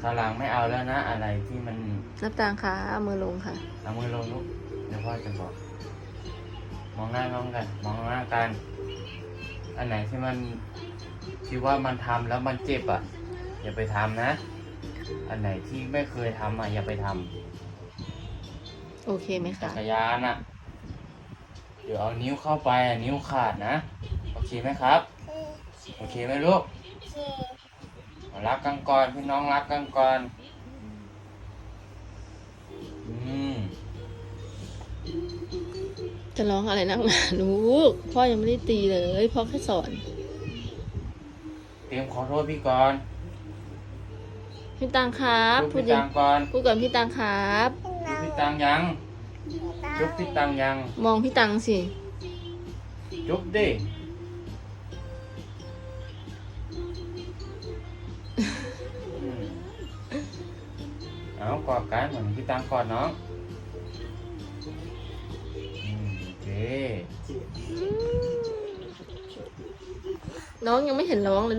คราวหลังไม่เอาแล้วนะ อะไรที่มันนับตังค่ะเอามือลงค่ะ เอามือลงลูกเดี๋ยวพ่อจะบอก มองหน้าน้องกัน มองหน้ากัน อันไหนที่มันคิดว่ามันทำแล้วมันเจ็บอะ อย่าไปทำนะ อันไหนที่ไม่เคยทำอะอย่าไปทำโอเคไหมจัคะกรยานอะ เดี๋ยวเอานิ้วเข้าไปอะนิ้วขาดนะ โอเคไหมครับ โอเคไหมลูก รักกันก่อนพี่น้องรักกันก่อนอืมจะร้องอะไรนักหนาลูกพ่อยังไม่ได้ตีเลยพ่อแค่สอน เตรียมขอโทษพี่ก่อนพี่ตังครับจุ๊บพูดพี่ยัตังงก่อนพูดก่อนพี่ตังครับ จุ๊บพี่ตังยังจุ๊บพี่ตังยัง มองพี่ตังสิ จุ๊บดิ เอากอดกันเหมือนพี่ตังกอดน้องอืมโอเคน้องยังไม่เห็นร้องเลย